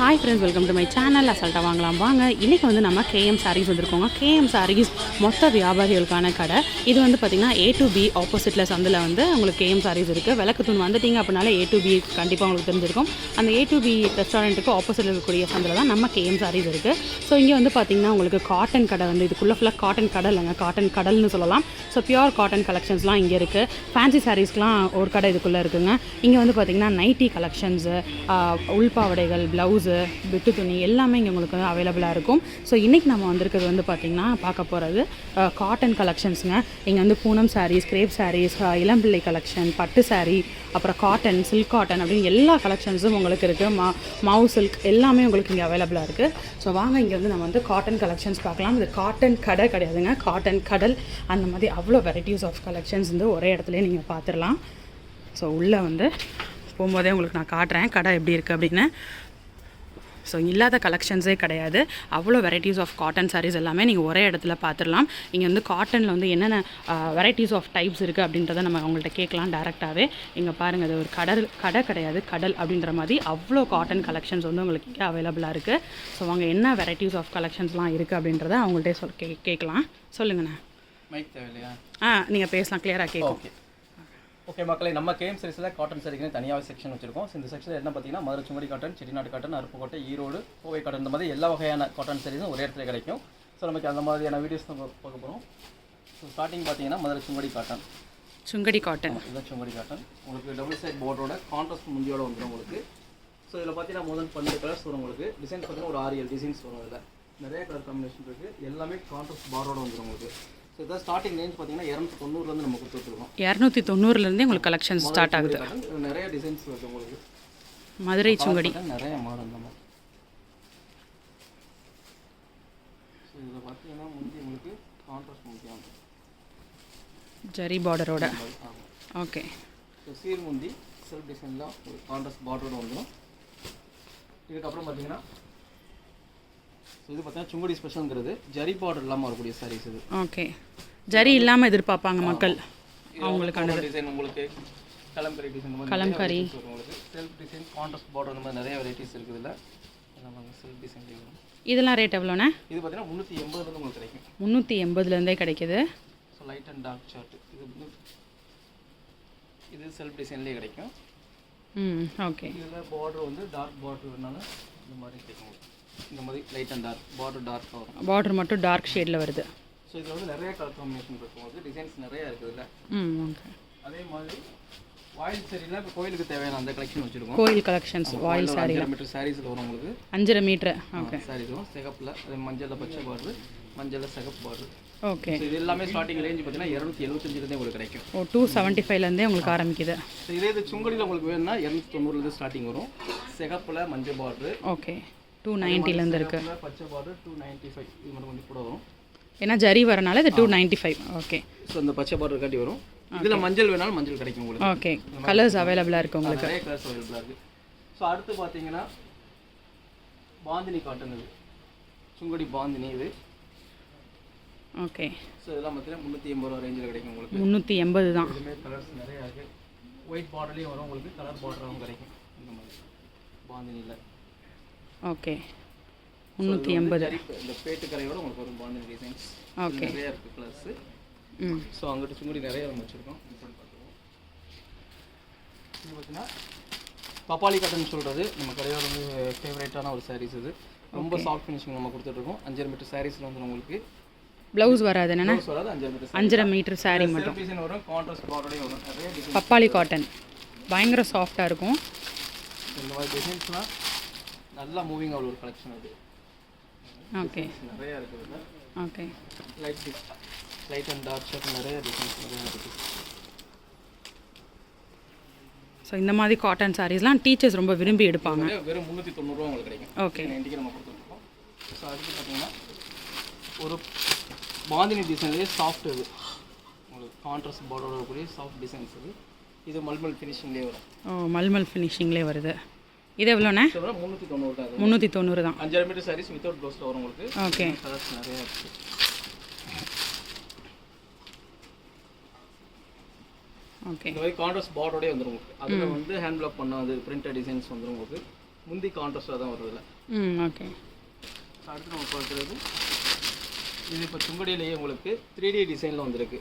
Hi friends welcome to my channel அசல்ட்டாக வாங்கலாம். வாங்க இன்றைக்கி வந்து நம்ம கேஎம் சாரீஸ் வந்திருக்கோங்க. கேஎம் சாரீஸ் மொத்த வியாபாரிகளுக்கான கடை. இது வந்து பார்த்திங்கன்னா ஏ டு பி ஆப்போசிட்டில் சந்தில் வந்து உங்களுக்கு கேஎம் சாரீஸ் இருக்குது விளக்கு தூண் வந்துட்டீங்க அப்படின்னாலே ஏ டு பி கண்டிப்பாக உங்களுக்கு தெரிஞ்சிருக்கும். அந்த ஏ டு பி ரெஸ்டாரண்ட்டுக்கு ஆப்போசிட்டில் இருக்கக்கூடிய சந்தில் தான் நம்ம கேஎம் சாரீஸ் இருக்குது ஸோ இங்கே வந்து பார்த்திங்கன்னா உங்களுக்கு காட்டன் கடை வந்து இதுக்குள்ளே ஃபுல்லாக காட்டன் கடை இல்லைங்க. காட்டன் கடல்னு சொல்லலாம். ஸோ பியூர் காட்டன் கலெக்ஷன்ஸ்லாம் இங்கே இருக்குது ஃபேன்சி சாரீஸ்க்குலாம் ஒரு கடை இதுக்குள்ளே இருக்குங்க. இங்கே வந்து பார்த்திங்கன்னா நைட்டி கலெக்ஷன்ஸு உள்பாவடைகள் ப்ளவுஸு பிட்டு துணி எல்லாமே இங்கே உங்களுக்கு அவைலபிளாக இருக்கும். ஸோ இன்றைக்கி நம்ம வந்திருக்கிறது வந்து பார்த்திங்கன்னா பார்க்க போகிறது காட்டன் கலெக்ஷன்ஸுங்க இங்கே வந்து Poonam sarees crepe sarees Elampillai collection பட்டு சாரீ அப்புறம் காட்டன் சில்க் காட்டன் அப்படின்னு எல்லா கலெக்ஷன்ஸும் உங்களுக்கு இருக்குது மா மவு சில்க் எல்லாமே உங்களுக்கு இங்கே அவைலபிளாக இருக்குது ஸோ வாங்க இங்கே வந்து நம்ம வந்து காட்டன் கலெக்ஷன்ஸ் பார்க்கலாம். இது காட்டன் கடை கிடையாதுங்க. காட்டன் கடல் அந்த மாதிரி அவ்வளோ வெரைட்டிஸ் ஆஃப் கலெக்ஷன்ஸ் வந்து ஒரே இடத்துலயே நீங்கள் பார்த்துடலாம் ஸோ உள்ளே வந்து போகும்போதே உங்களுக்கு நான் காட்டுறேன். கடை எப்படி இருக்குது அப்படின்னு. ஸோ இல்லாத கலெக்ஷன்ஸே கிடையாது. அவ்வளோ வெரைட்டிஸ் ஆஃப் காட்டன் sarees எல்லாமே நீங்கள் ஒரே இடத்துல பார்த்துடலாம். இங்கே வந்து காட்டனில் வந்து என்னென்ன வெரைட்டிஸ் ஆஃப் டைப்ஸ் இருக்குது அப்படின்றத நம்ம அவங்கள்ட்ட கேட்கலாம் டேரெக்டாகவே இங்கே பாருங்கள் இது ஒரு கடல் கடை கிடையாது கடல் அப்படின்ற மாதிரி அவ்வளோ காட்டன் கலெக்ஷன்ஸ் வந்து உங்களுக்கு இங்கே அவைலபிளாக இருக்குது ஸோ அவங்க என்ன வெரைட்டிஸ் ஆஃப் கலெக்ஷன்ஸ்லாம் இருக்குது அப்படின்றத அவங்கள்ட்டே சொல் கே கேட்கலாம். சொல்லுங்கண்ணா. மைக் தேவையில்லையா? ஆ நீங்கள் பேசலாம் கிளியராக கேட்கும். ஓகே மக்களே நம்ம கேம் சீரிஸில் காட்டன் சரிக்குன்னு தனியாக செக்ஷன் வச்சிருக்கோம். இந்த செக்ஷனில் என்ன பார்த்தீங்கன்னா Madurai சுமடி cotton Chettinad cotton Aruppukottai Erode Kovai cotton இந்த மாதிரி எல்லா வகையான காட்டன் சாரீஸும் ஒரே இடத்துல கிடைக்கும். ஸோ நமக்கு அந்த மாதிரியான வீடியோஸ் நம்ம பார்க்க போகிறோம் ஸோ ஸ்டார்டிங் பார்த்தீங்கன்னா மதுரை சுமடி காட்டன் சுங்கடி காட்டன் இதுதான் சுமடி காட்டன் உங்களுக்கு டபுள் சைட் போர்டோட கான்ட்ராஸ்ட் முந்தியோட வந்துடும் உங்களுக்கு. ஸோ இதில் பார்த்தீங்கன்னா முதல் பன்னெண்டு கலர்ஸ் வரும் உங்களுக்கு. டிசைன்ஸ் பார்த்தீங்கன்னா ஒரு ஆறு ஏழு டிசைன்ஸ் வரும் இதில். நிறைய கலர் காம்பினேஷன் இருக்குது எல்லாமே கான்ட்ராஸ்ட் பார்டரோட வந்துடும் உங்களுக்கு. ஸோ இதான் ஸ்டார்டிங் ரேஞ்ச் பார்த்தீங்கன்னா இரநூத்தி தொண்ணூறுலேருந்து நம்ம கொடுத்துட்ருக்கோம். இரநூத்தி தொண்ணூறுலேருந்தே உங்களுக்கு கலெக்ஷன் ஸ்டார்ட் ஆகுது. நிறைய டிசைன்ஸ் வருது உங்களுக்கு. மதுரை சுங்கடி நிறைய மாடல் ஸோ இதில் பார்த்தீங்கன்னா முந்தி உங்களுக்கு கான்ட்ராஸ்ட் முந்தியம் ஜரி பார்டரோட ஓகே ஸோ சீர் முந்தி செல்ஃப் டிசைனில் ஒரு கான்ட்ராஸ்ட் பார்டரோட வந்துடும் இதுக்கப்புறம் பார்த்தீங்கன்னா ஸோ இது பார்த்தீங்கன்னா சுங்குடி ஸ்பெஷல்ங்கிறது. ஜரி பார்டர் இல்லாமல் வரக்கூடிய சாரீஸ் இது. ஓகே ஜரி இல்லாமல் எதிர்பார்ப்பாங்க மக்கள். அவங்களுக்கான டிசைன் உங்களுக்கு kalamkari design kalamkari. Self design contrast border இந்த மாதிரி நிறைய வெரைட்டிஸ் இருக்குது நம்ம செல்ஃப் டிசைன் இதெல்லாம் ரேட் எவ்வளோண்ணே? இது பார்த்தீங்கன்னா முந்நூற்றி எண்பதுலேருந்து உங்களுக்கு கிடைக்கும். முந்நூற்றி எண்பதுலேருந்தே கிடைக்குது. So light and dark shirt இது இது செல்ஃப் டிசைன்லேயே கிடைக்கும். ம் ஓகே இதில் பார்டர் வந்து டார்க் பார்டர் வேணாலும் இந்த மாதிரி கிடைக்கும். இந்த மாதிரி லைட் அண்ட் டார்க் பார்டர் டார்க்காக வரும் பார்டர் மட்டும் டார்க் ஷேடில் வருது. ஸோ இதில் வந்து நிறைய கலர் காம்பினேஷன் இருக்கும் டிசைன்ஸ் நிறைய இருக்குது இதில் ம் ஓகே. அதே மாதிரி வாயில் சரியில் இப்போ கோயிலுக்கு தேவையான அந்த கலெக்ஷன் வச்சுருக்கோம். கோயில் கலெக்ஷன்ஸ் வாயில் சாரி அஞ்சரை மீட்டர் சாரீஸில் வரும் உங்களுக்கு. அஞ்சரை மீட்ரு ஓகே. சாரீஸ் வரும். சிகப்பில் அதே மஞ்சளில் பச்சை பார்டர் மஞ்சளில் சிகப்பு பார்டர் ஓகே. இது எல்லாமே ஸ்டார்டிங் ரேஞ்ச் பார்த்தீங்கன்னா இரநூத்தி எழுபத்தஞ்சிலேருந்தே உங்களுக்கு கிடைக்கும். ஓ டூ செவன்ட்டி ஃபைவ்லேருந்தே உங்களுக்கு ஆரம்பிக்குது. இதே இது சுங்கடியில் உங்களுக்கு வேணும்னா இரநூத்தி தொண்ணூறுலேருந்து ஸ்டார்டிங் வரும். சிகப்பில் மஞ்சள் பார்டர் ஓகே. டூ நைன்ட்டிலேருந்து இருக்குது பச்சை பார்டர் டூ நைன்ட்டி ஃபைவ் இது மட்டும் கொஞ்சம் கூட வரும். ஏன்னா ஜரி வரனால இது two ninety five okay so இந்த பச்சை பார்டர் காட்டி வரும். இதில் மஞ்சள் வேணாலும் மஞ்சள் கிடைக்கும் உங்களுக்கு. ஓகே கலர்ஸ் அவைலபிளாக இருக்குது உங்களுக்கு. நிறைய கலர்ஸ் அவைலபிளாக இருக்குது ஸோ அடுத்து பார்த்தீங்கன்னா பாந்தினி காட்டன் இது. சுங்கடி பாந்தினி இது. ஓகே ஸோ இதெல்லாம் பார்த்தீங்கன்னா முந்நூற்றி எண்பது ரூபா ரேஞ்சில் கிடைக்கும் உங்களுக்கு. முந்நூற்றி எண்பது தான். கலர்ஸ் நிறைய இருக்குது ஒயிட் பார்டர்லேயும் வரும் உங்களுக்கு. கலர் பார்டராகவும் கிடைக்கும். இந்த மாதிரி. பாந்தினியில். ஓகே. முந்நூற்றி எண்பது. இந்த பேட்டு கரையோட உங்களுக்கு வரும் பாந்தினி டிசைன்ஸ் ஓகே. நிறைய இருக்குது கலர்ஸு ம். ஸோ அங்கிட்டு சுங்குடி நிறைய நம்ம வச்சுருக்கோம். இது பார்த்தீங்கன்னா பப்பாளி காட்டன் சொல்கிறது நம்ம கடையோட வந்து ஃபேவரேட்டான ஒரு சாரீஸ் இது. ரொம்ப சாஃப்ட் ஃபினிஷிங் நம்ம கொடுத்துட்ருக்கோம் அஞ்சரை மீட்டர் சாரீஸில் வந்து உங்களுக்கு ப்ளவுஸ் வராது வராது அஞ்சரை மீட்டர் saree. மட்டும். பப்பாளி காட்டன் பயங்கர சாஃப்டாக இருக்கும். இந்த மாதிரி டிசைன்ஸ்லாம் நல்லா மூவிங் ஆகுது ஒரு கலெக்ஷன் அது. ஓகே நிறைய இருக்குது okay light light and dark shirt நிறைய டிசைன்ஸ் நிறைய இருக்குது ஸோ இந்த மாதிரி காட்டன் சாரீஸ்லாம் டீச்சர்ஸ் ரொம்ப விரும்பி எடுப்பாங்க. வெறும் முந்நூற்றி தொண்ணூறுரூவா உங்களுக்கு கிடைக்கும். ஓகே நைன்ட்டிக்கு நம்ம கொடுத்துருக்கோம். ஸோ அடுத்து பார்த்தீங்கன்னா ஒரு பாந்தினி டிசைன்லேயே சாஃப்ட் இது. உங்களுக்கு கான்ட்ராஸ்ட் பார்டரோட வரக்கூடிய சாஃப்ட் டிசைன்ஸ் இது. இது மல்மல் ஃபினிஷிங்லேயே வரும். ஓ மல்மல் ஃபினிஷிங்லேயே வருது. இது எவ்வளோண்ணே? முந்நூற்றி தொண்ணூறு தான். முந்நூற்றி தொண்ணூறு தான். அஞ்சாறு மீட்டர் சாரீஸ் வித்தவுட் ப்ளவுஸில் வரும் உங்களுக்கு. ஓகே. கலர்ஸ் நிறைய இருக்குது ஓகே. இந்த மாதிரி கான்ட்ராஸ்ட் பார்டரோடய வந்துடும் உங்களுக்கு. அதில் வந்து ஹேண்ட் பிளாக் பண்ண அது பிரிண்டட் டிசைன்ஸ் வந்துடும் உங்களுக்கு. முந்தி கான்ட்ராஸ்டாக தான் வருது இதில் ம் ஓகே. அடுத்து நம்ம பார்க்குறது. இது இப்போ சுங்கடியிலேயே உங்களுக்கு த்ரீ டி டிசைனில் வந்திருக்கு.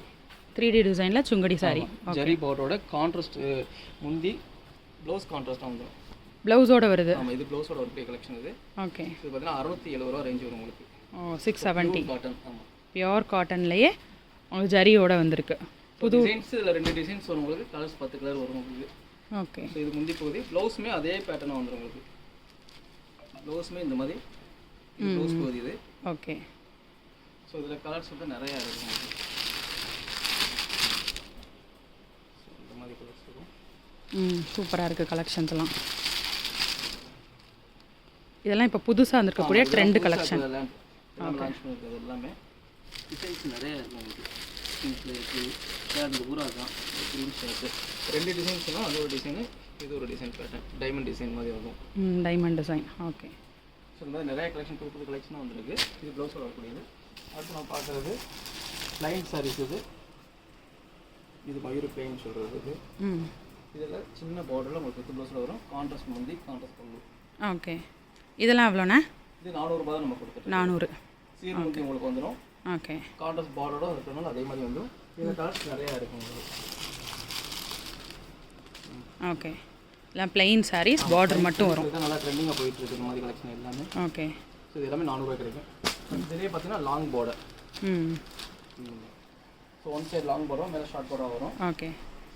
த்ரீ டி டிசைனில் சுங்கடி சாரி ஜரி பார்டரோட கான்ட்ராஸ்ட் முந்தி ப்ளவுஸ் கான்ட்ராஸ்ட்டாக வந்துடும் ப்ளவுஸோட வருது. ஆமாம் இது ப்ளவுஸோட ஒரு கலெக்ஷன் இது. ஓகே இது பார்த்தீங்கன்னா அறுநூத்தி எழுபது ரூபா ரேஞ்ச் வரும் உங்களுக்கு. ஓ சிக்ஸ் செவன்ட்டி காட்டன் ஆமாம் பியோர் காட்டன்லேயே உங்களுக்கு ஜரியோட வந்திருக்கு. புது டிசைன்ஸ் இதில் ரெண்டு டிசைன்ஸ் வரும் உங்களுக்கு. கலர்ஸ் பத்து கலர் வரும் உங்களுக்கு. ஓகே ஸோ இது முந்தி பகுதி. ப்ளவுஸுமே அதே பேட்டர்னாக வந்துடும் உங்களுக்கு. ப்ளவுஸுமே இந்த மாதிரி. ப்ளவுஸ் பகுதி இது. ஓகே ஸோ இதில் கலர்ஸ் வந்து நிறையா இருக்கும் உங்களுக்கு. ம் சூப்பராக இருக்குது கலெக்ஷன்ஸ்லாம் இதெல்லாம் இப்போ புதுசாக வந்திருக்கக்கூடிய ட்ரெண்ட் கலெக்ஷன் எல்லாம் டிசைன்ஸ் நிறைய ரெண்டு டிசைன்ஸ்னால் அது ஒரு டிசைனு இது ஒரு டிசைன் பேட்டர்ன் டைமண்ட் டிசைன் மாதிரி வரும் ம் டைமண்ட் டிசைன் ஓகே ஸோ இந்த மாதிரி நிறைய கலெக்ஷன் புது புது கலெக்ஷனாக வந்திருக்கு. இது ப்ளவுஸோட வரக்கூடியது அடுத்து நான் பார்க்குறது லைன் சாரீஸ் இது. இது மயூர் சொல்கிறது இது. இதில் சின்ன பார்டரில் உங்களுக்கு வித் ப்ளவுஸில் வரும். கான்ட்ராஸ்ட் முந்தி கான்ட்ராஸ்ட் பல்லு ஓகே இதெல்லாம் எவ்வளோண்ணே? இது நானூறுபா தான் நம்ம கொடுத்துருக்கோம் நானூறு. சீர் முந்தி உங்களுக்கு வந்துடும் ஓகே. கான்ட்ராஸ்ட் பார்டரோட இருக்கிறனால அதே மாதிரி வந்துடும் இந்த கலர்ஸ் நிறையா இருக்கும் உங்களுக்கு. ஓகே. எல்லாம் பிளெயின் சாரீஸ் பார்டர் மட்டும் வரும். நல்லா ட்ரெண்டிங்காக போயிட்டு இருக்கு இந்த மாதிரி கலெக்ஷன் எல்லாமே. ஓகே. ஸோ இது எல்லாமே நானூறுபா கிடைக்கும். இதுலேயே பார்த்தீங்கன்னா long border hmm. So one side long border மேலே ஷார்ட் பார்டர் வரும். ஓகே.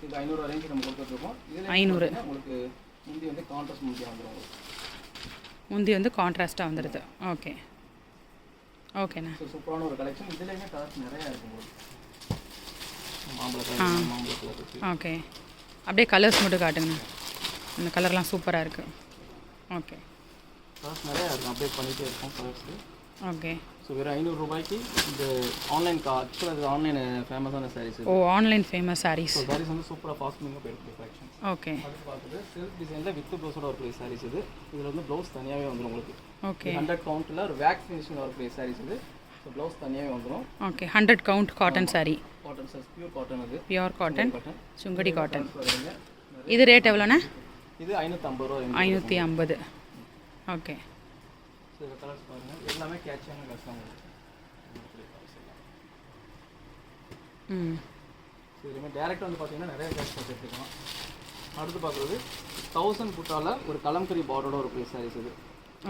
இது ஐநூறு ரேஞ்சு நம்ம கொடுத்துட்ருக்கோம் இதில் ஐநூறு. உங்களுக்கு முந்தி வந்து கான்ட்ராஸ்ட் முந்தி வந்துடும் உங்களுக்கு. முந்தி வந்து கான்ட்ராஸ்ட்டாக வந்துடுது ஓகே ஓகேண்ணா சூப்பரான ஒரு கலெக்ஷன் இதுலேயுமே கலர்ஸ் நிறையா இருக்கும் ஓகே அப்படியே கலர்ஸ் மட்டும் காட்டுங்கண்ணா. இந்த கலர்லாம் சூப்பராக இருக்குது ஓகே கலர்ஸ் நிறையா இருக்கும் அப்டேட் பண்ணிகிட்டே இருக்கும் கலர்ஸு ஓகே ஸோ வெறும் ஐநூறு ரூபாய்க்கு இந்த ஆன்லைன் கா ஆக்சுவலாக இது ஆன்லைன் ஃபேமஸான சாரீஸ் ஓ ஆன்லைன் ஃபேமஸ் சாரீஸ் சாரீஸ் வந்து சூப்பராக ஃபாஸ்டிங்காக போயிருக்கு கலெக்ஷன் ஓகே அடுத்து பார்க்குறது செல்ஃப் டிசைனில் வித் ப்ளவுஸோட வரக்கூடிய சாரீஸ் இது. இதில் வந்து ப்ளவுஸ் தனியாகவே வந்துடும் உங்களுக்கு. ஓகே ஹண்ட்ரட் கவுண்ட்டில் ஒரு வேக்ஸ் ஃபினிஷிங் வரக்கூடிய சாரீஸ் இது. ஸோ ப்ளவுஸ் தனியாகவே வந்துடும் okay hundred count cotton saree. Cotton sir pure cotton அது. பியோர் காட்டன் சுங்கடி காட்டன் இது ரேட் எவ்வளோண்ணா? இது ஐநூற்றம்பது ரூபா range. ஐநூற்றி ஐம்பது. ஓகே இந்த கலர்ஸ் பாருங்கள் எல்லாமே கேட்சியான கலர்ஸ் தான் ம். இதுலேயுமே டேரெக்டாக வந்து பார்த்தீங்கன்னா நிறைய கலர்ஸ் பார்த்துருக்கலாம் அடுத்து பார்க்குறது தௌசண்ட் புட்டால ஒரு கலம்கரி பார்டரோட ஒரு ப்ளேஸ் சாரீஸ் இது.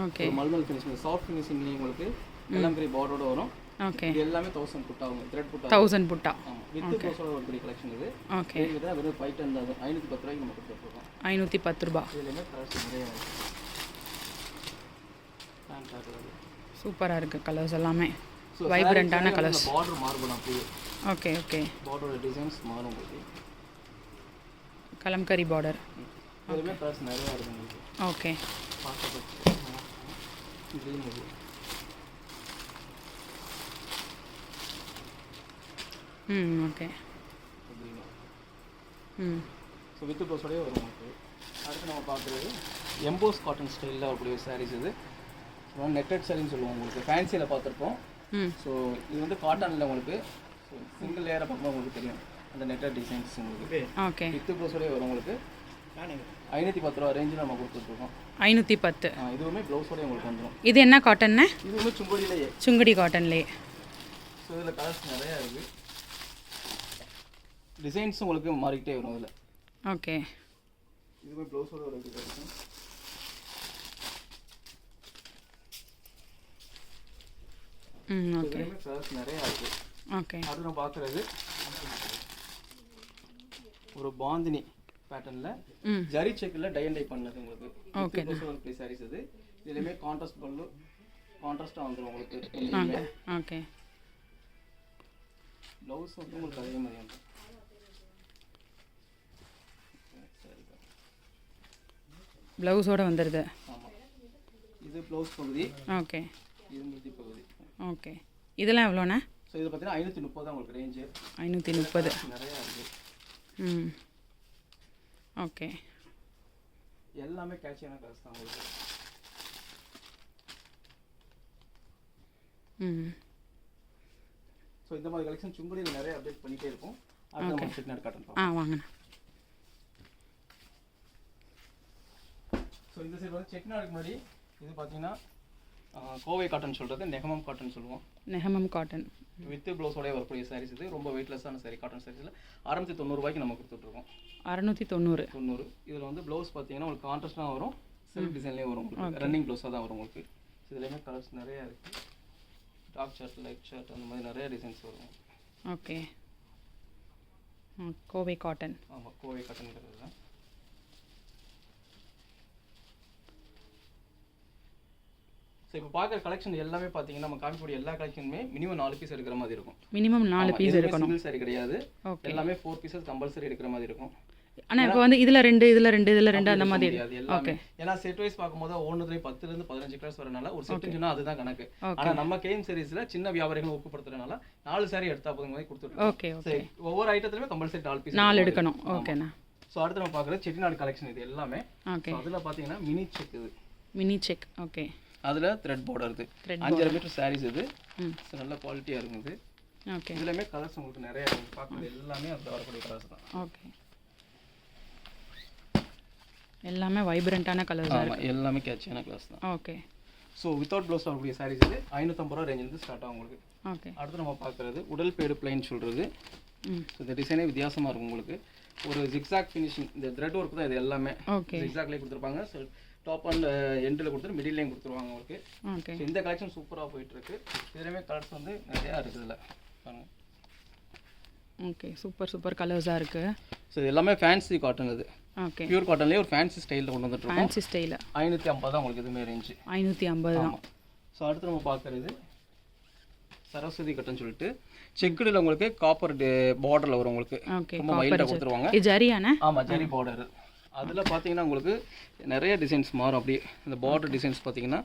ஓகே மல்மல் ஃபினிஷிங் சாஃப்ட் ஃபினிஷிங்லேயும் உங்களுக்கு கலம்கரி பார்டரோட வரும். ஓகே இது எல்லாமே தௌசண்ட் புட்டா அவங்க த்ரெட் புட்டா தௌசண்ட் புட்டா. வித் ப்ளவுஸோட ஒரு பெரிய கலெக்ஷன் இது. ஓகே இது வெறும் ஃபைவ் டென் ஐநூற்றி பத்து ரூபாய்க்கு நம்ம கொடுத்துருக்கோம் ஐநூற்றி பத்து ரூபா. இதுலேயுமே கலர்ஸ் நிறைய சூப்பராக இருக்குது கலர்ஸ் எல்லாமே. வைப்ரண்ட்டான கலர்ஸ். பார்டர் மாறுபடும் அப்படியே ஓகே ஓகே. பார்டரோட டிசைன்ஸ் மாறும் உங்களுக்கு. கலம்கரி பார்டர் இதுலேயுமே கலர்ஸ் நிறையா இருக்கும் உங்களுக்கு. ஓகே. ம் ஓகே. ம். ஸோ வித் ப்ளவுஸோடய வரும் உங்களுக்கு. அடுத்து நம்ம பார்க்குறது எம்போஸ் காட்டன் ஸ்டைலில் வரக்கூடிய சாரீஸ் இது. நெட்டட் சாரின்னு சொல்லுவோம் உங்களுக்கு. ஃபேன்சியில் பார்த்துருப்போம். ம். ஸோ இது வந்து காட்டனில் உங்களுக்கு. ஸோ சிங்கிள் லேயரை பார்க்கும்போது உங்களுக்கு தெரியும். அந்த நெட்டட் டிசைன்ஸ் உங்களுக்கு. ஓகே வித் ப்ளவுஸோடய வரும் உங்களுக்கு. ஐநூற்றி பத்து ரூபா ரேஞ்சில் நம்ம கொடுத்துட்ருக்கோம். ஐநூற்றி பத்து. ஆ, இதுவுமே ப்ளவுஸோடய உங்களுக்கு வந்துடும் இது என்ன காட்டன்னு இதுவுமே சுங்கடியிலேயே சுங்கடி காட்டன்லேயே ஸோ இதில் கலர்ஸ் நிறையா இருக்குது டிசைன்ஸ் உங்களுக்கு மாறிக்கிட்டே வரும் இதில். ஓகே இதுவுமே ப்ளவுஸோட ஒரு இருக்கும் ம் ஓகே இதுலேயுமே கலர்ஸ் நிறையா இருக்குது ஓகே. அது பார்க்குறது ஒரு பாந்தினி பேட்டர்னில் ஜரி செக்கில் டை அண்ட் டை பண்ணது உங்களுக்கு. Okay. ப்ளீ சாரீஸ் இது இதுலேயுமே கான்ட்ராஸ்ட் பல்லு கான்ட்ராஸ்டாக வந்துடும் உங்களுக்கு. Okay okay. ப்ளவுஸ் வந்து உங்களுக்கு அதே மாதிரி வந்துடும் ப்ளவுஸோட வந்துடுது ஆமாம் இது ப்ளவுஸ் பகுதி. ஓகே. இது மிதி பகுதி. ஓகே. இதெல்லாம் எவ்வளோண்ணே? ஸோ இது பார்த்தீங்கன்னா ஐநூற்றி முப்பது தான் உங்களுக்கு ரேஞ்சு ஐநூற்றி முப்பது. நிறையா இருக்குது ம். ஓகே. எல்லாமே கேட்சியான கலர்ஸ் தான் உங்களுக்கு. ம். ஸோ இந்த மாதிரி கலெக்ஷன் சுங்குடியில் நிறைய அப்டேட் பண்ணிகிட்டே இருக்கும் அடுத்து நம்ம செட்டிநாடு காட்டன் ஆ வாங்கண்ணா. ஸோ இந்த சைடு வந்து செட்டிநாடுக்கு முன்னாடி இது பார்த்தீங்கன்னா கோவை காட்டன் சொல்கிறது நெகமம் காட்டன் சொல்லுவோம். நெஹமம் காட்டன் வித் ப்ளவுஸோடய வரக்கூடிய சாரீஸ் இது. ரொம்ப வெயிட்லெஸ்ஸான சாரி காட்டன் சாரீஸில் அறுநூத்தி தொண்ணூறுபாய்க்கு நம்ம கொடுத்துட்ருக்கோம் அறநூற்றி தொண்ணூறு தொண்ணூறு. இதில் வந்து ப்ளவுஸ் பார்த்தீங்கன்னா உங்களுக்கு கான்ட்ராஸ்டாக வரும். செல்ஃப் டிசைன்லேயே வரும் உங்களுக்கு. ரன்னிங் ப்ளவுஸாக தான் வரும் உங்களுக்கு. இதுலேயுமே கலர்ஸ் நிறையா இருக்குது டாப் ஷர்ட் லைட் ஷர்ட் அந்த மாதிரி நிறைய டிசைன்ஸ் வரும் ஓகே கோவை காட்டன் ஆமாம் கோவை காட்டன்ங்கிறது தான். ஸோ இப்போ பார்க்குற கலெக்ஷன் எல்லாமே பார்த்தீங்கன்னா நம்ம காமிக்கக்கூடிய எல்லா கலெக்ஷனுமே மினிமம் நாலு பீஸ் எடுக்கிற மாதிரி இருக்கும். மினிமம் நாலு பீஸ் இருக்கணும் சிங்கிள் சாரி கிடையாது. ஓகே எல்லாமே ஃபோர் பீசஸ் கம்பல்சரி எடுக்கிற மாதிரி இருக்கும். ஆனால் இப்போ வந்து இதில் ரெண்டு இதில் ரெண்டு இதில் ரெண்டு அந்த மாதிரி எல்லாமே. ஏன்னா செட் வைஸ் பார்க்கும்போது ஒன்றுலேயும் பத்துல இருந்து பதினஞ்சு கிளாஸ் வரனால ஒரு செட் சொன்னா அதுதான் கணக்கு. ஆனா நம்ம கேம் சீரிஸ்ல சின்ன வியாபாரிகளை ஊக்கப்படுத்துறதுனால நாலு சாரி எடுத்தா போதும் மாதிரி கொடுத்துருக்கோம் ஓகே ஓகே ஒவ்வொரு ஐட்டத்துலயுமே கம்பல்சரி நாலு பீஸ் நாலு எடுக்கணும். ஓகேண்ணா ஸோ அடுத்து நம்ம பார்க்குறது செட்டிநாடு கலெக்ஷன் இது எல்லாமே. ஓகே அதில் பார்த்தீங்கன்னா மினி செக் இது. மினி செக் ஓகே அதில் த்ரெட் இது Thread அஞ்சரை மீட்டர் சாரீஸ் இது. நல்ல குவாலிட்டியாக இருக்குது ஓகே இதுலையுமே கலர்ஸ் உங்களுக்கு நிறைய இருக்குது பார்க்குறது எல்லாமே அதில் வரக்கூடிய கலர்ஸ் தான். ஓகே எல்லாமே வைப்ரண்ட்டான கலர்ஸ் ஆமாம் எல்லாமே கேட்சியான கலர்ஸ் தான். ஓகே ஸோ வித்தவுட் ப்ளவுஸ் வரக்கூடிய சாரீஸ் இது ஐநூற்றம்பது ரூபா ரேஞ்சிலிருந்து ஸ்டார்ட் ஆகும் உங்களுக்கு. ஓகே அடுத்து நம்ம பார்க்குறது உடல் பேடு பிளைன் சொல்கிறது ஸோ இந்த டிசைனே வித்தியாசமாக இருக்கும் உங்களுக்கு. ஒரு ஜிக்ஸாக் ஃபினிஷிங் இந்த த்ரெட் ஒர்க் தான் இது எல்லாமே. ஓகே ஜிக்ஸாக்லேயே கொடுத்துருப்பாங்க. ஸோ டாப் அண்ட் எண்டில் கொடுத்துட்டு மிடில்லையும் கொடுத்துருவாங்க உங்களுக்கு. ஓகே இந்த கலெக்ஷன் சூப்பராக போயிட்டுருக்கு. இதுலேயுமே கலர்ஸ் வந்து நிறையா இருக்குது இதில். பாருங்க. ஓகே சூப்பர் சூப்பர் கலர்ஸாக இருக்குது ஸோ இது எல்லாமே ஃபேன்சி காட்டன் இது ஓகே பியூர் காட்டன்லேயே ஒரு ஃபேன்சி ஸ்டைலில் கொண்டு வந்துட்டுருக்கோம் ஃபேன்சி ஸ்டைலில் ஐநூற்றி ஐம்பது தான் உங்களுக்கு இதுவுமே ரேஞ்சு ஐநூற்றி ஐம்பது தான். ஸோ அடுத்து நம்ம பார்க்குறது சரஸ்வதி கட்டன் சொல்லிட்டு. செக்குடில் உங்களுக்கு காப்பர் பார்டரில் வரும் உங்களுக்கு. ஓகே ரொம்ப மைல்டாக கொடுத்துருவாங்க. ஜரியாண்ணே ஆமாம் ஜெரி பார்டர் அதில் பார்த்தீங்கன்னா உங்களுக்கு நிறைய டிசைன்ஸ் மாறும். அப்படியே இந்த பார்டர் டிசைன்ஸ் பார்த்தீங்கன்னா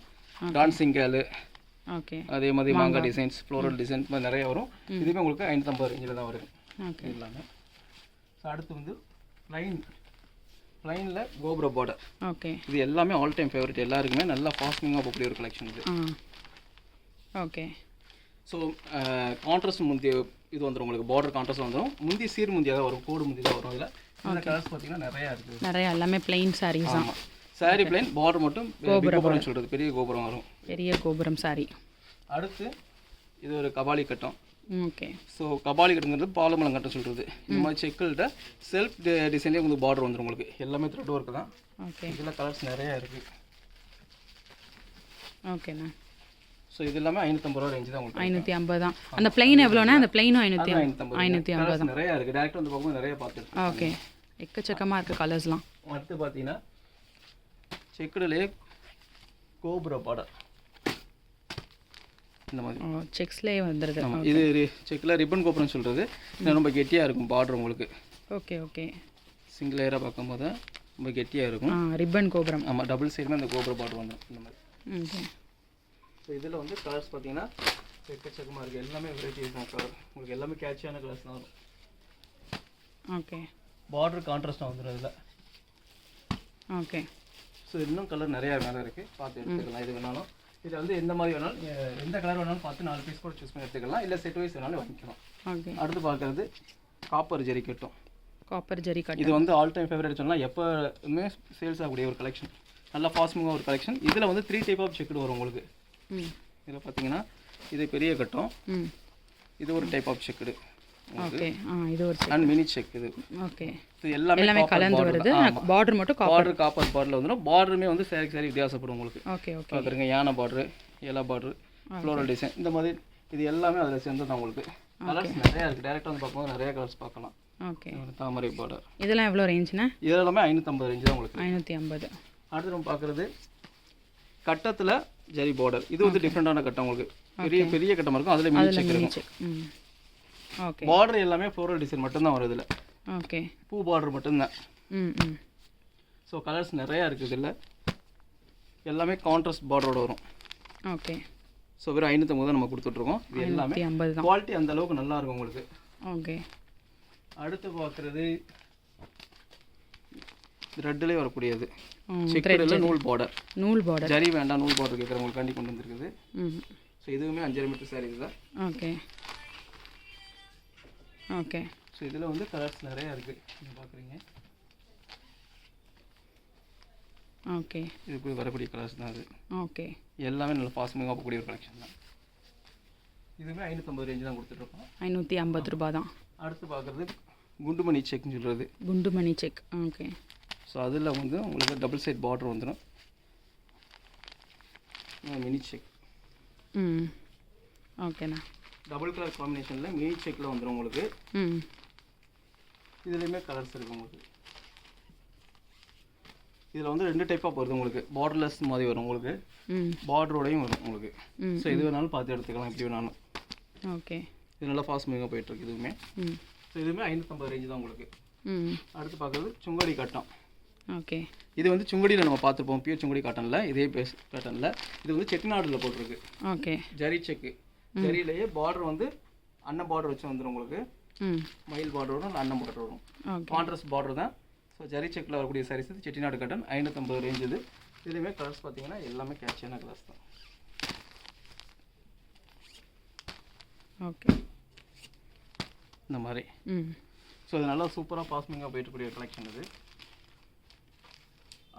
டான்சிங் கேலு ஓகே அதே மாதிரி மாங்காய் டிசைன்ஸ் ஃப்ளோரல் டிசைன்ஸ் மாதிரி நிறைய வரும். இதுவுமே உங்களுக்கு ஐநூற்றம்பது ரேஞ்சில் தான் வரும். ஓகே எல்லாமே. ஸோ அடுத்து வந்து ப்ளைன் ப்ளைனில் கோபுர பார்டர் ஓகே இது எல்லாமே ஆல் டைம் ஃபேவரட் எல்லாருக்குமே நல்லா ஃபாஸ்டிங்காக போகக்கூடிய ஒரு கலெக்ஷன் இது. ஓகே ஸோ கான்ட்ராஸ்ட் முந்தி இது வந்துடும் உங்களுக்கு. பார்டர் கான்ட்ராஸ்ட் வந்துடும் முந்தி சீர் முந்தியாக தான் வரும். கோடு முந்தி தான் வரும் இதில் இந்த கலர்ஸ் பார்த்தீங்கன்னா நிறையா இருக்குது நிறைய எல்லாமே பிளெயின் sarees தான். சாரி பிளைன் பார்டர் மட்டும் கோபுரம் சொல்கிறது பெரிய கோபுரம் வரும். பெரிய கோபுரம் saree. அடுத்து இது ஒரு கபாலி கட்டம். ஓகே ஸோ கபாலி கட்டுங்கிறது பாலமலம் கட்டம் சொல்கிறது இந்த மாதிரி செக்கில்கிட்ட செல்ஃப் டிசைன்லேயே உங்களுக்கு பார்டர் வந்துடும் உங்களுக்கு. எல்லாமே த்ரெட் ஒர்க்கு தான். ஓகே இதில் கலர்ஸ் நிறையா இருக்குது ஓகேண்ணா ஸோ இது எல்லாமே ஐநூற்றம்பது ரூபா ரேஞ்சு தான் உங்களுக்கு ஐநூற்றி ஐம்பது? தான் அந்த பிளெயின் எவ்வளோண்ணா அந்த பிளெயினும் ஐநூற்றி ஐநூற்றி ஐம்பது. கலர்ஸ் நிறையா இருக்குது டேரெக்டாக வந்து பார்க்கும்போது நிறைய பார்த்துருக்கேன். ஓகே எக்கச்சக்கமாக இருக்குது கலர்ஸ்லாம் அடுத்து பார்த்தீங்கன்னா செக்குடுலேயே கோபுர பார்டர் இந்த மாதிரி. செக்ஸ்லேயே வந்துடுது இது செக்கில் ரிப்பன் கோபுரம் சொல்கிறது இது ரொம்ப கெட்டியாக இருக்கும் பார்டர் உங்களுக்கு. ஓகே ஓகே சிங்கிள் லேயராக பார்க்கும்போது ரொம்ப கெட்டியாக இருக்கும். ரிப்பன் கோபுரம். ஆமாம் டபுள் சைடுமே அந்த கோபுர பார்டர் வந்துடும் இந்த மாதிரி. ஓகே ஸோ இதில் வந்து கலர்ஸ் பார்த்தீங்கன்னா எக்கச்சக்கமாக இருக்குது எல்லாமே வெரைட்டி இருக்கும் கலர் உங்களுக்கு எல்லாமே கேட்சியான கலர்ஸ் தான் வரும். ஓகே பார்டர் கான்ட்ராஸ்டாக வந்துடும் இதில். ஓகே ஸோ இன்னும் கலர் நிறையா மேலே இருக்குது பார்த்து எடுத்துக்கலாம். இது வேணாலும். இது வந்து எந்த மாதிரி வேணாலும் எந்த கலர் வேணாலும் பார்த்து நாலு பீஸ் கூட சூஸ் பண்ணி எடுத்துக்கலாம். இல்லை செட் வைஸ் வேணாலும் வாங்கிக்கலாம். ஓகே அடுத்து பார்க்குறது காப்பர் ஜெரி கட்டும். காப்பர் ஜரி கட் இது வந்து ஆல் டைம் ஃபேவரட் சொல்லலாம் எப்போவுமே சேல்ஸ் ஆகக்கூடிய ஒரு கலெக்ஷன் நல்லா ஃபாஸ்டிங்காக ஒரு கலெக்ஷன் இதில் வந்து த்ரீ டைப் ஆஃப் செக்குடு வரும் உங்களுக்கு. இதில் பார்த்தீங்கன்னா இது பெரிய கட்டம். இது ஒரு டைப் ஆஃப் செக்குடு ஓகே. இது ஒரு அண்ட் மினி செக் இது ஓகே. இது எல்லாமே எல்லாமே கலந்து வருது. பார்டர் மட்டும் பார்டர் காப்பர் பார்டரில் வந்துடும் பார்டருமே வந்து சாரி சாரி வித்தியாசப்படும் உங்களுக்கு. Okay okay. பார்க்குறீங்க யானை பார்டரு எலா பார்டரு ஃப்ளோரல் டிசைன் இந்த மாதிரி இது எல்லாமே அதில் சேர்ந்து தான் உங்களுக்கு கலர்ஸ் நிறையா இருக்குது டேரெக்டாக வந்து பார்க்கும்போது நிறைய கலர்ஸ் பார்க்கலாம். ஓகே. தாமரை பார்டர் இதெல்லாம் எவ்வளோ ரேஞ்சுண்ணா இது எல்லாமே ஐநூற்றம்பது ரேஞ்சு தான் உங்களுக்கு. ஐநூற்றி ஐம்பது. அடுத்து நம்ம பார்க்குறது கட்டத்தில் ஜரி பார்டர் இது வந்து டிஃப்ரெண்டான கட்டம் உங்களுக்கு. பெரிய பெரிய கட்டமாக இருக்கும். அதில் மினி செக் இருக்கும். ஓகே பார்டர் எல்லாமே ஃப்ளோரல் டிசைன் மட்டும்தான் வரும் இதில். ஓகே பூ பார்டர் மட்டும்தான். ம் ஸோ கலர்ஸ் நிறையா இருக்குது இதில். எல்லாமே கான்ட்ராஸ்ட் பார்டரோட வரும். ஓகே ஸோ வெறும் ஐநூற்றம்பது தான் நம்ம கொடுத்துட்ருக்கோம். இது எல்லாமே குவாலிட்டி அந்த அளவுக்கு நல்லா இருக்கும் உங்களுக்கு. ஓகே அடுத்து பார்க்குறது ரெட்டிலே வரக்கூடியது. செக்குடில் நூல் பார்டர் நூல் பார்டர் ஜரி வேண்டாம் நூல் பார்டர் கேட்குறவங்களுக்காண்டி கொண்டு வந்திருக்குது. ஸோ இதுவுமே அஞ்சரை மீட்டர் சாரி தான். ஓகே ஓகே ஸோ இதில் வந்து கலர்ஸ் நிறையா இருக்குது நீங்கள் பார்க்குறீங்க ஓகே இதுக்கு வரக்கூடிய கலர்ஸ் தான் அது. ஓகே எல்லாமே நல்ல ஃபாஸ்டிங்காக போகக்கூடிய ஒரு கலெக்ஷன் தான். இதுவுமே ஐநூற்றம்பது ரேஞ்சு தான் கொடுத்துட்ருக்கோம். ஐநூற்றி ஐம்பது ரூபா தான். அடுத்து பார்க்குறது குண்டுமணி செக்னு சொல்கிறது குண்டுமணி செக் ஓகே ஸோ அதில் வந்து உங்களுக்கு டபுள் சைட் பார்டர் வந்துடும் மினி செக் ம். ஓகேண்ணா டபுள் கலர் காம்பினேஷனில் மினி செக்கில் வந்துடும் உங்களுக்கு. ம். இதுலேயுமே கலர்ஸ் இருக்குது உங்களுக்கு. இதில் வந்து ரெண்டு டைப்பாக வருது உங்களுக்கு. பார்டர்லெஸ் மாதிரி வரும் உங்களுக்கு. பார்டரோடையும் வரும் உங்களுக்கு. ஸோ இது வேணாலும் பார்த்து எடுத்துக்கலாம் எப்படி வேணாலும். ஓகே இது நல்லா ஃபாஸ்ட் மூவிங்காக போயிட்டுருக்கு இதுவுமே. ஸோ இதுவுமே ஐநூற்றம்பது ரேஞ்சு தான் உங்களுக்கு. அடுத்து பார்க்குறது சுங்கடி கட்டம். ஓகே. இது வந்து சுங்கடியில் நம்ம பார்த்துருப்போம் பியூர் சுங்கடி காட்டனில் இதே பேஸ் பேட்டர்னில் இது வந்து செட்டிநாடில் போட்டிருக்கு. ஓகே. ஜரி செக்கு ஜரியிலேயே பார்டர் வந்து அண்ணன் பார்டர் வச்சு வந்துடும் உங்களுக்கு. மயில் பார்டர் வரும் அண்ணன் பார்டர் வரும். கான்ட்ராஸ்ட் பார்டர் தான். ஸோ ஜரி செக்கில் வரக்கூடிய சாரீஸ் இது செட்டிநாடு காட்டன் ஐநூற்றம்பது ரேஞ்ச் இது. இதுலேயுமே கலர்ஸ் பார்த்தீங்கன்னா எல்லாமே கேட்சியான கலர்ஸ் தான். ஓகே. இந்த மாதிரி. ஸோ இது நல்லா சூப்பராக பாஸ்மிங்காக போயிட்டுக்கூடிய கலெக்ஷன் இது.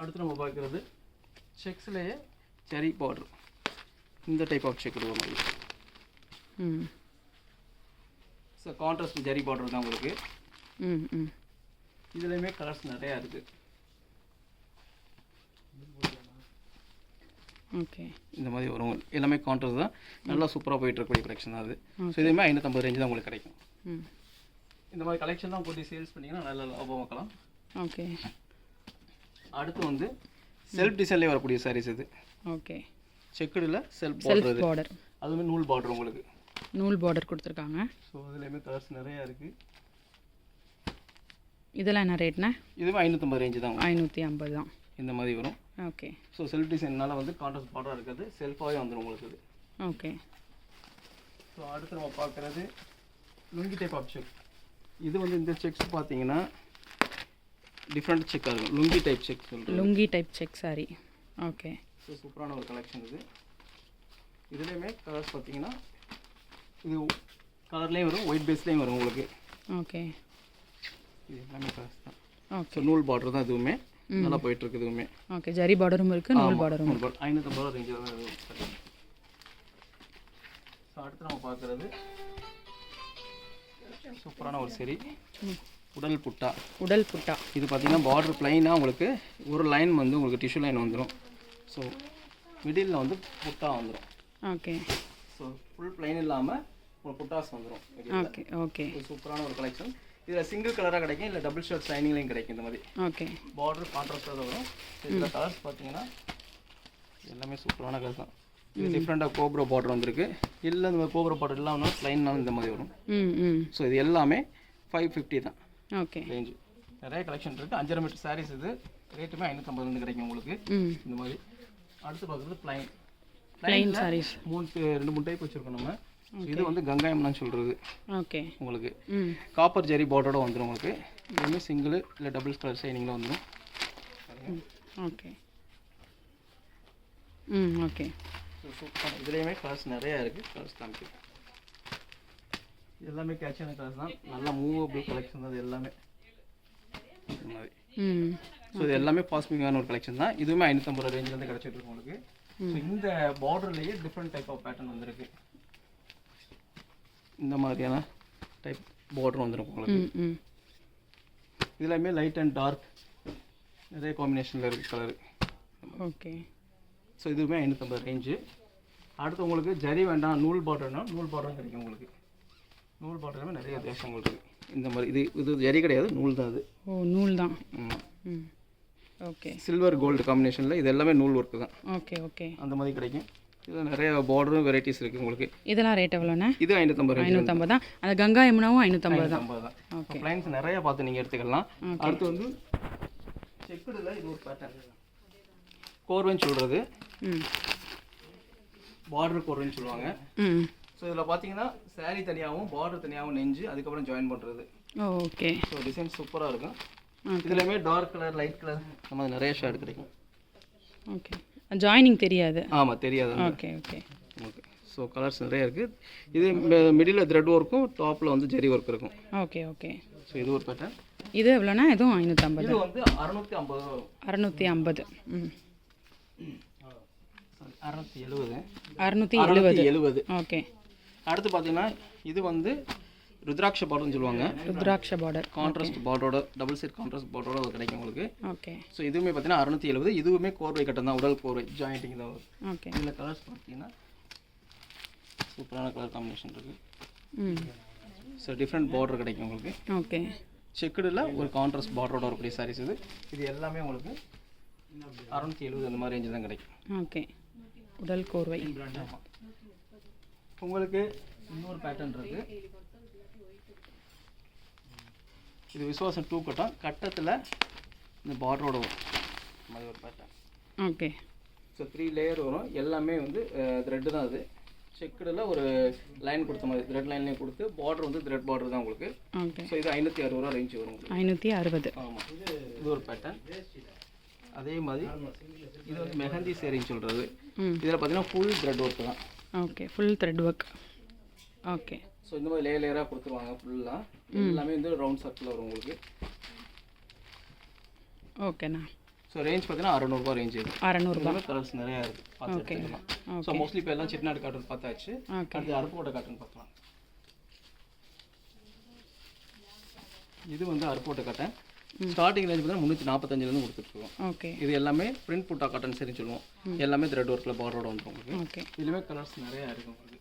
அடுத்து நம்ம பார்க்குறது செக்ஸ்லேயே செரி பார்டர் இந்த டைப் ஆஃப் செக் வரும் மாதிரி ம். ஸோ கான்ட்ராஸ்ட் ஜரி பார்டர் தான் உங்களுக்கு. ம் ம். இதுலேயுமே கலர்ஸ் நிறையா இருக்குது ஓகே. இந்த மாதிரி வரும். எல்லாமே கான்ட்ராஸ்ட் தான். நல்லா சூப்பராக போயிட்டு இருக்கக்கூடிய கலெக்ஷன் தான் அது. ஸோ இதுவுமே ஐநூற்றம்பது ரேஞ்சு தான் உங்களுக்கு கிடைக்கும். ம். இந்த மாதிரி கலெக்ஷன் தான் போட்டு சேல்ஸ் பண்ணிங்கன்னா நல்ல லாபம் பார்க்கலாம் ஓகே. அடுத்து வந்து செல்ஃப் டிசைன்லேயே வரக்கூடிய சாரீஸ் இது. ஓகே. செக்குடில் செல்ஃப் செல்ஃப் பார்டர் அதுவுமே நூல் பார்டர் உங்களுக்கு. நூல் பார்டர் கொடுத்துருக்காங்க. ஸோ அதுலேயுமே கலர்ஸ் நிறையா இருக்குது இதெல்லாம் என்ன ரேட்ண்ணே இதுவே ஐநூற்றம்பது ரேஞ்சு தான். ஐநூற்றி ஐம்பது தான். இந்த மாதிரி வரும். ஓகே. ஸோ செல்ஃப் டிசைன்னால வந்து கான்ட்ராஸ்ட் பார்டராக இருக்குது செல்ஃபாகவே வந்துடும் உங்களுக்கு இது. ஓகே. ஸோ அடுத்து நம்ம பார்க்குறது லுங்கி டைப் ஆஃப் செக் இது வந்து இந்த செக்ஸ் பார்த்தீங்கன்னா டிஃப்ரெண்ட் செக்காக இருக்கும் லுங்கி டைப் செக் சொல்கிறேன் lungi type check sari okay so சூப்பரான ஒரு கலெக்ஷன் இது. இதுலேயுமே கலர்ஸ் பார்த்தீங்கன்னா இது கலர்லேயும் வரும் ஒயிட் பேஸ்லேயும் வரும் உங்களுக்கு. ஓகே இது எல்லாமே கலர்ஸ் தான். ஓகே நூல் பார்டர் தான் இதுவுமே. நல்லா போயிட்டு இருக்கு இதுவுமே ஓகே ஜரி பார்டரும் இருக்குது நூல் பார்டரும் பார்டர் ஐநூற்றம்பது ரூபா ரேஞ்சில் தான் இது ஸோ அடுத்து நம்ம பார்க்குறது சூப்பரான ஒரு சரி உடல் புட்டா. உடல் புட்டா. இது பார்த்தீங்கன்னா பார்டர் பிளைனாக உங்களுக்கு ஒரு லைன் வந்து உங்களுக்கு டிஷ்யூ லைன் வந்துடும் ஸோ மிடில் வந்து புட்டா வந்துடும் ஓகே ஸோ ஃபுல் பிளைன் இல்லாமல் உங்களுக்கு புட்டாஸ் வந்துடும் ஓகே ஓகே சூப்பரான ஒரு கலெக்ஷன் இதில் சிங்கிள் கலராக கிடைக்கும் இல்லை டபுள் ஷர்ட் ஷைனிங்லையும் கிடைக்கும் இந்த மாதிரி. ஓகே பார்டர் கான்ட்ராஸ்டாக வரும். இதில் கலர்ஸ் பார்த்தீங்கன்னா எல்லாமே சூப்பரான கலர் தான். இது டிஃப்ரெண்ட்டாக கோப்ரோ பார்டர் வந்திருக்கு. இல்லை இந்த மாதிரி கோப்ரோ பார்டர் இல்லாமல் ப்ளைன்னாலும் இந்த மாதிரி வரும். ம் ம். ஸோ இது எல்லாமே ஃபைவ் ஃபிஃப்டி தான். ஓகே. ரேஞ்சு நிறைய கலெக்ஷன் இருக்குது அஞ்சரை மீட்டர் சாரீஸ் இது. ரேட்டுமே ஐநூற்றம்பதுலேருந்து கிடைக்கும் உங்களுக்கு. இந்த மாதிரி. அடுத்து பார்க்குறது ப்ளைன் ப்ளைன் சாரீஸ் மூணு ரெண்டு மூணு டைப் வச்சுருக்கோம் நம்ம. இது வந்து கங்காயம்லாம் சொல்கிறது ஓகே. உங்களுக்கு. காப்பர் ஜெரி பார்டரோட வந்துடும் உங்களுக்கு. இதுவுமே சிங்கிள் இல்லை டபுள் கலர் ஷைனிங்கில் வந்துடும் ஓகே. ம் ஓகே. சூப்பர் இதுலேயுமே கலர்ஸ் நிறையா இருக்குது கலர்ஸ் காமிக்கு எல்லாமே கேட்சான கலர்ஸ் தான். நல்லா மூவபிள் கலெக்ஷன் தான் எல்லாமே. இந்த மாதிரி ம். ஸோ இது எல்லாமே பாஸ்மிங்கான ஒரு கலெக்ஷன் தான். இதுவுமே ஐநூற்றம்பது ரூபா ரேஞ்சிலேருந்து கிடச்சிட்டு இருக்கு உங்களுக்கு. ஸோ இந்த பார்டர்லேயே டிஃப்ரெண்ட் டைப் ஆஃப் பேட்டர்ன் வந்திருக்கு. இந்த மாதிரியான டைப் பார்டர் வந்துடும் உங்களுக்கு. ம் ம். இதுலையுமே லைட் அண்ட் டார்க் நிறைய காம்பினேஷனில் இருக்குது கலரு ஓகே. ஸோ இதுவுமே ஐநூற்றம்பது ரேஞ்சு. அடுத்து உங்களுக்கு ஜரி வேண்டாம் நூல் பார்டர்னா நூல் பார்டரும் கிடைக்கும் உங்களுக்கு. நூல் பார்டருமே நிறைய வித்தியாசங்கள் இருக்குது இந்த மாதிரி இது இது ஜரி கிடையாது நூல் தான் அது. ஓ நூல் தான். ஓகே. சில்வர் கோல்டு காம்பினேஷனில் இது எல்லாமே நூல் ஒர்க்கு தான். Okay okay. அந்த மாதிரி கிடைக்கும். இதில் நிறைய பார்டரும் வெரைட்டிஸ் இருக்குது உங்களுக்கு. இதெல்லாம் ரேட் எவ்வளோண்ணே? இது ஐநூற்றம்பது ஐநூற்றம்பது தான் அந்த கங்கா யமுனாவும் ஐநூற்றம்பது தான். தான். ஓகே. கிளைண்ட்ஸ் நிறைய பார்த்து நீங்கள் எடுத்துக்கலாம். அடுத்து வந்து செக்குடில் இது ஒரு பேட்டர்ன் கோர்வன்னு சொல்கிறது பார்டர் கோர்வன்னு சொல்லுவாங்க. ஸோ இதில் பார்த்தீங்கன்னா saree தனியாகவும் பார்டர் தனியாகவும் நெஞ்சு அதுக்கப்புறம் ஜாயின் பண்ணுறது ஓகே ஸோ டிசைன் சூப்பராக இருக்கும். இதுலையுமே டார்க் கலர் லைட் கலர் அந்த மாதிரி நிறைய ஷேட் கிடைக்கும். ஓகே ஜாயினிங் தெரியாது. ஆமாம் தெரியாது. Okay okay okay so colours நிறைய இருக்குது இது மிடில் த்ரெட் ஒர்க்கும் டாப்பில் வந்து ஜெரி ஒர்க் இருக்கும். ஓகே ஓகே ஸோ இது ஒரு பேட்டர்ன் இது எவ்வளோண்ணா இதுவும் ஐநூற்றம்பது இது வந்து அறுநூத்தி ஐம்பது. அறநூற்றி ஐம்பது. ம். அறுநூத்தி எழுபது அறநூற்றி எழுபது எழுபது ஓகே அடுத்து பார்த்தீங்கன்னா இது வந்து ருத்ராட்ச பார்டர்னு சொல்லுவாங்க. ருத்ராட்ச பார்டர் கான்ட்ராஸ்ட் பார்டரோட டபுள் சைட் கான்ட்ராஸ்ட் பார்டரோட கிடைக்கும் உங்களுக்கு. ஓகே ஸோ இதுவுமே பார்த்தீங்கன்னா அறுநூத்தி எழுபது இதுவுமே கோர்வை கட்டம் தான் உடல் கோர்வை ஜாயிண்டிங் தான் வரும். ஓகே இதில் கலர்ஸ் பார்த்தீங்கன்னா சூப்பரான கலர் காம்பினேஷன் இருக்குது ம். ஸோ டிஃப்ரெண்ட் பார்டர் கிடைக்கும் உங்களுக்கு. ஓகே செக்குடில் ஒரு கான்ட்ராஸ்ட் பார்டரோட வரக்கூடிய சாரீஸ் இது. இது எல்லாமே உங்களுக்கு அறுநூத்தி எழுபது அந்த மாதிரி ரேஞ்சு தான் கிடைக்கும். ஓகே உடல் கோர்வை. ஆமாம் உங்களுக்கு இன்னொரு பேட்டர்ன் இருக்கு. இது விசுவாசம் டூ கட்டம். கட்டத்தில் இந்த பார்டரோட வரும். மாதிரி ஒரு pattern okay so three layer வரும். எல்லாமே வந்து த்ரெட்டு தான் அது. செக்குடில் ஒரு லைன் கொடுத்த மாதிரி த்ரெட் லைன்லேயே கொடுத்து பார்டர் வந்து த்ரெட் பார்டர் தான் உங்களுக்கு. ஓகே ஸோ இது ஐநூற்றி அறுபது ரூபா ரேஞ்ச் வரும் ஐநூற்றி அறுபது. ஆமாம் இது ஒரு பேட்டர்ன் அதே மாதிரி இது வந்து மெஹந்தி சேரின்னு சொல்கிறது இதில் பார்த்தீங்கன்னா ஃபுல் த்ரெட் ஒர்க் தான். Okay full thread work okay so இந்த மாதிரி லேயர் லேயராக கொடுத்துருவாங்க ஃபுல்லாக எல்லாமே வந்து ரவுண்ட் சர்க்கிள் வரும் உங்களுக்கு. ஓகேண்ணா ஸோ ரேஞ்ச் பார்த்தீங்கன்னா அறநூறுபா ரேஞ்ச் இது. அறநூறுபா. கலர்ஸ் நிறையா இருக்குது எடுத்துக்கலாம் ஸோ ஓகே மோஸ்ட்லி இப்போ எல்லாம் செட்டிநாடு காட்டன் பார்த்தாச்சு. ஓகே அடுத்து அருப்புக்கோட்டை காட்டன் பார்க்கலாம் இது வந்து அருப்புக்கோட்டை காட்டன் ஸ்டார்டிங் ரேஞ்ச் பார்த்தீங்கன்னா முந்நூற்றி நாற்பத்தஞ்சிலேருந்து கொடுத்துட்ருக்கோம் ஓகே இது எல்லாமே பிரிண்ட் புட்டா காட்டன் சரின்னு சொல்லுவோம். எல்லாமே த்ரெட் ஒர்க்கில் பார்டரோட வந்துடும் உங்களுக்கு. ஓகே இதுலேயுமே கலர்ஸ் நிறையா இருக்கும் உங்களுக்கு.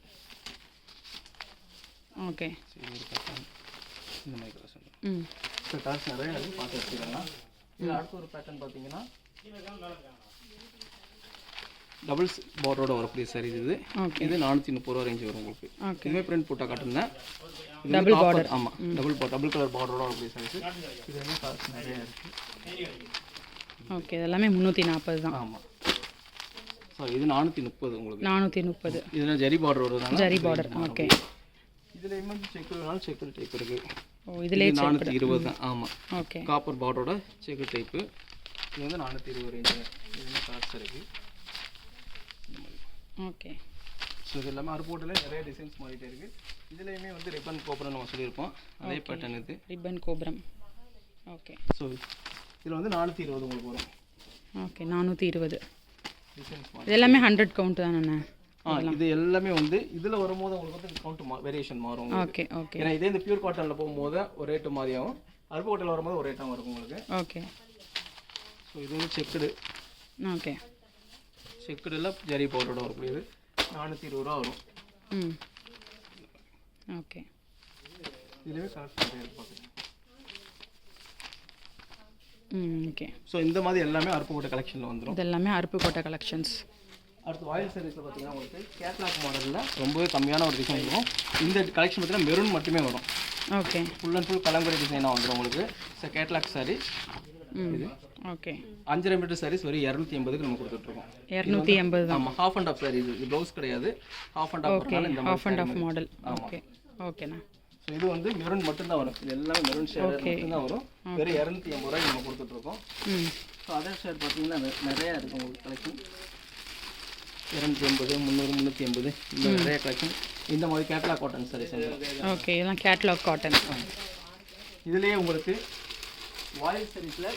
ஓகே இந்த மாதிரி கலர்ஸ் ம். கலர்ஸ் நிறையா இருக்குது பார்த்து எடுத்துக்கலாம். இது அடுத்த ஒரு பேட்டர்ன் பார்த்தீங்கன்னா டபுள்ஸ் பார்டரோட வரக்கூடிய சாரீஸ் இது. இது நானூற்றி முப்பது ரூபா ரேஞ்ச் வரும் உங்களுக்கு. ஓகே இதுவுமே பிரிண்ட் புட்டா காட்டன் தான் Double border. ஆமாம் டபுள் டபுள் கலர் பார்டரோட வரக்கூடிய சாரீஸ் இது வந்து கலர்ஸ் நிறையா இருக்குது ஓகே இதெல்லாமே முந்நூற்றி நாற்பது தான். ஆமாம் ஸோ இது நானூற்றி முப்பது உங்களுக்கு. நானூற்றி முப்பது. இதில் ஜரி பார்டர் வருதுனால ஜரி பார்டர் ஓகே இதுலேயுமே செக் வேணாலும் செக்குடு டைப் இருக்குது ஓ இதிலே இது நானூற்றி இருபது தான். ஆமாம் ஓகே காப்பர் பார்டரோட செக்கு டைப்பு இது வந்து நானூற்றி இருபது ரேஞ்சு இது வந்து கலர்ஸ் இருக்குது ஓகே. ஸோ இது எல்லாமே அறுப்போட்டில் நிறைய டிசைன்ஸ் மாறிட்டே இருக்குது இதுலேயுமே வந்து ரிப்பன் கோப்பரம் நம்ம சொல்லியிருப்போம். அதே பேட்டர்ன் இது. ரிப்பன் கோபுரம். ஓகே. ஸோ இதில் வந்து நானூற்றி இருபது உங்களுக்கு வரும். ஓகே நானூற்றி இருபது. இது எல்லாமே ஹண்ட்ரட் கவுண்ட் தானே ஆ இது எல்லாமே வந்து இதில் வரும்போது உங்களுக்கு வந்து கவுண்ட் மா வேரியேஷன் மாறும். Okay okay. ஏன்னா இதே இந்த பியூர் காட்டனில் போகும்போது ஒரு ரேட்டு மாதிரி ஆகும் அருப்புக்கோட்டையில் வரும்போது ஒரு ரேட்டாக இருக்கும் உங்களுக்கு. ஓகே. ஸோ இது வந்து செக்குடு ஓகே. செக்குடில் ஜரி பவுடரோட வரக்கூடியது நானூற்றி இருபது ரூபா வரும். ம். ஓகே. இதுவே இருக்கு பார்க்குறேன் ம் ஓகே. ஸோ இந்த மாதிரி எல்லாமே அருப்புக்கோட்டை கலெக்ஷனில் வந்துடும் இது எல்லாமே அருப்புக்கோட்டை கலெக்ஷன்ஸ் அடுத்து வாயில் சர்வீஸில் பார்த்தீங்கன்னா உங்களுக்கு கேட்லாக் மாடலில் ரொம்பவே கம்மியான ஒரு டிசைன் இருக்கும் இந்த கலெக்ஷன் பார்த்தீங்கன்னா மெரூன் மட்டுமே வரும். ஓகே. ஃபுல் அண்ட் ஃபுல் கலங்குறை டிசைனாக வந்துடும் உங்களுக்கு. ஸோ கேட்லாக் சாரி ம். ஓகே. அஞ்சரை மீட்டர் சாரீஸ் வெறும் இரநூத்தி எண்பதுக்கு நம்ம கொடுத்துட்ருக்கோம். இரநூத்தி எண்பது ஆமாம் ஹாஃப் அண்ட் ஆஃப் சாரி இது ப்ளவுஸ் கிடையாது. ஹாஃப் அண்ட் ஆஃப் ஓகே இந்த half and half model okay ஓகேண்ணா. ஸோ இது வந்து மெரூன் மட்டும்தான் வரும். இது எல்லாமே மெரூன் ஷேட் மட்டும்தான் வரும். வெறும் இரநூத்தி எண்பது ரூபாய்க்கு நம்ம கொடுத்துட்ருக்கோம். ஸோ அதர் ஷேட் பார்த்தீங்கன்னா நிறையா இருக்கும் உங்களுக்கு கலெக்ஷன் இரநூத்தி எண்பது முந்நூறு முந்நூற்றி எண்பது இந்த நிறைய கலெக்ஷன் இந்த மாதிரி கேட்லாக் காட்டன் சாரீஸ் ஓகே இதெல்லாம் கேட்லாக் காட்டன் இதுலேயே உங்களுக்கு வாயில் சாரீஸில்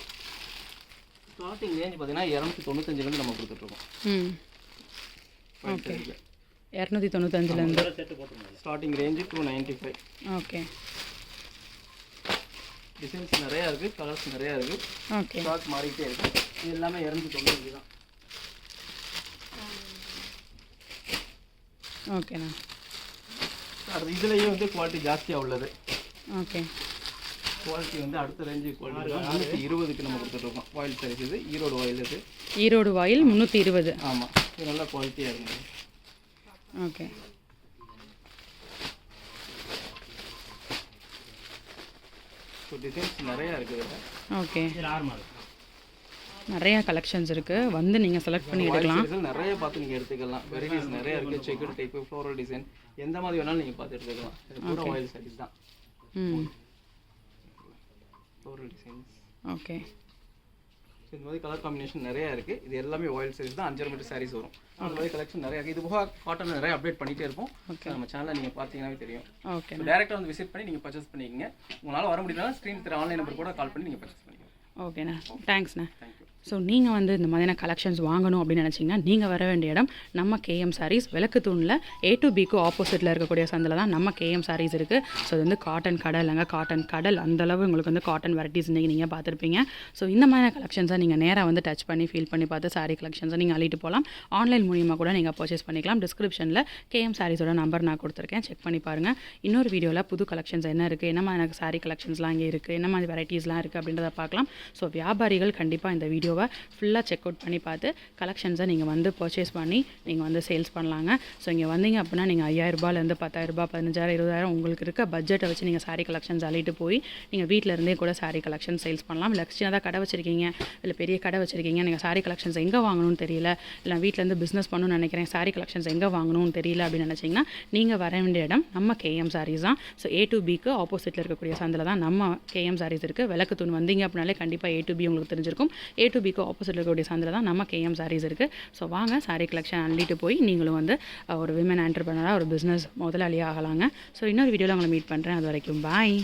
ஸ்டார்டிங் ரேஞ்ச் பார்த்தீங்கன்னா இரநூத்தி தொண்ணூத்தஞ்சுலேருந்து நம்ம கொடுத்துட்ருக்கோம். ம். ஓகே. இரநூத்தி தொண்ணூத்தஞ்சுலேருந்து. Starting range two ninety five okay. Designs நிறையா இருக்குது கலர்ஸ் நிறையா இருக்குது ஓகே. ஸ்டாக் மாறிக்கிட்டே இருக்குது இது எல்லாமே இரநூத்தி தொண்ணூறு தான். ஓகேண்ணா. அடுத்து இதுலேயே வந்து குவாலிட்டி ஜாஸ்தியாக உள்ளது. ஓகே. குவாலிட்டி வந்து அடுத்த ரேஞ்சு குவாலிட்டி இருபதுக்கு நம்ம கொடுத்துட்ருக்கோம். ஆயில் சர்வீஸ் இது ஈரோடு ஆயில் இது. ஈரோடு வாயில் முந்நூற்றி இருபது. ஆமாம் இது நல்லா குவாலிட்டியாக இருக்குது ஓகே டிசைன்ஸ் நிறையா இருக்குது ஓகே நிறையா கலெக்ஷன்ஸ் இருக்குது வந்து நீங்கள் செலக்ட் பண்ணி எடுக்கலாம். நிறைய பார்த்து நீங்கள் எடுத்துக்கலாம். வெரைட்டிஸ் நிறைய இருக்குது செக்குடு டைப்பு ஃப்ளோரல் டிசைன் எந்த மாதிரி வேணாலும் நீங்கள் பார்த்து எடுத்துக்கலாம். பூரா ஆயில் சர்வீஸ் தான். ம். ஃப்ளோரல் டிசைன்ஸ் ஓகே இந்த மாதிரி கலர் காம்பினேஷன் நிறைய இருக்குது இது எல்லாமே ஆயில் சைஸ் தான். அஞ்சரை மீட்டர் சாரீஸ் வரும். அந்த மாதிரி கலெக்ஷன் நிறைய இருக்குது இது போக காட்டன் நிறைய அப்டேட் பண்ணிகிட்டே இருப்போம். நம்ம சேனலில் நீங்கள் பார்த்தீங்கன்னாவே தெரியும். ஓகே டேரெக்டாக வந்து விசிட் பண்ணி நீங்கள் பர்ச்சேஸ் பண்ணிக்கங்க. உங்களால் வர முடியலனா ஸ்க்ரீன் தர ஆன்லைன் நம்பர் கூட கால் பண்ணி நீங்கள் பர்ச்சேஸ் பண்ணிக்கலாம். ஓகேண்ணா தேங்க்ஸ்ண்ணா தேங்க்யூ ஸோ நீங்கள் வந்து இந்த மாதிரியான கலெக்ஷன்ஸ் வாங்கணும் அப்படின்னு நினச்சிங்கன்னா நீங்கள் வர வேண்டிய இடம் நம்ம கேஎம் சாரீஸ் விளக்கு தூணில் ஏ டு பிக்கு ஆப்போசிட்டில் இருக்கக்கூடிய சந்தில் தான் நம்ம கேஎம் சாரீஸ் இருக்குது ஸோ இது வந்து காட்டன் கடை இல்லைங்க. காட்டன் கடல் அந்தளவு உங்களுக்கு வந்து காட்டன் வெரைட்டிஸ் இன்றைக்கி நீங்கள் பார்த்துருப்பீங்க. ஸோ இந்த மாதிரியான கலெக்ஷன்ஸை நீங்கள் நேராக வந்து டச் பண்ணி ஃபீல் பண்ணி பார்த்து சாரீ கலெக்ஷன்ஸை நீங்கள் அள்ளிட்டு போகலாம். ஆன்லைன் மூலியமாக கூட நீங்கள் பர்ச்சேஸ் பண்ணிக்கலாம். டிஸ்கிரிப்ஷனில் கேஎம் சாரீஸோட நம்பர் நான் கொடுத்துருக்கேன். செக் பண்ணி பாருங்கள் இன்னொரு வீடியோவில் புது கலெக்ஷன்ஸ் என்ன இருக்குது என்ன மாதிரி எனக்கு சாரீ கலெக்ஷன்ஸ்லாம் இங்கே இருக்குது என்ன மாதிரி வெரைட்டிஸ்லாம் இருக்குது அப்படின்றத பார்க்கலாம். ஸோ வியாபாரிகள் கண்டிப்பாக இந்த வீடியோ வீடியோவை ஃபுல்லாக செக் அவுட் பண்ணி பார்த்து கலெக்ஷன்ஸை நீங்கள் வந்து பர்ச்சேஸ் பண்ணி நீங்கள் வந்து சேல்ஸ் பண்ணலாங்க. ஸோ இங்கே வந்தீங்க அப்படின்னா நீங்கள் ஐயாயிரரூபாலேருந்து பத்தாயிரரூபா பதினஞ்சாயிரம் இருபதாயிரம் உங்களுக்கு இருக்க பட்ஜெட்டை வச்சு நீங்கள் சாரீ கலெக்ஷன்ஸ் அள்ளிட்டு போய் நீங்கள் வீட்டில் இருந்தே கூட சாரீ கலெக்ஷன் சேல்ஸ் பண்ணலாம். இல்லை சின்னதாக கடை வச்சிருக்கீங்க இல்லை பெரிய கடை வச்சிருக்கீங்க நீங்கள் சாரீ கலெக்ஷன்ஸ் எங்கே வாங்கணும்னு தெரியல இல்லை வீட்டிலேருந்து பிஸ்னஸ் பண்ணணும்னு நினைக்கிறேன் சாரீ கலெக்ஷன்ஸ் எங்கே வாங்கணும்னு தெரியல அப்படின்னு நினச்சிங்கன்னா நீங்கள் வர வேண்டிய இடம் நம்ம கேஎம் சாரீஸ் தான். ஸோ ஏ டு பிக்கு ஆப்போசிட்டில் இருக்கக்கூடிய சந்தில் தான் நம்ம கேஎம் சாரீஸ் இருக்குது விளக்கு தூண் வந்தீங்க அப்படின்னாலே கண்டிப்பாக ஏ டு பி உங்களுக்கு தெரிஞ்சிருக்கும். ஏ டு பிக்கு ஆப்போசிட்டில் இருக்கக்கூடிய சந்தில் தான் நம்ம கேஎம் சாரீஸ் இருக்குது ஸோ வாங்க சாரீ கலெக்ஷன் அள்ளிட்டு போய் நீங்களும் வந்து ஒரு விமன் ஆண்டர்பனராக ஒரு பிஸ்னஸ் முதலாளியாக ஆகலாங்க. ஸோ இன்னொரு வீடியோவில் உங்களை மீட் பண்ணுறேன் அது வரைக்கும் பாய்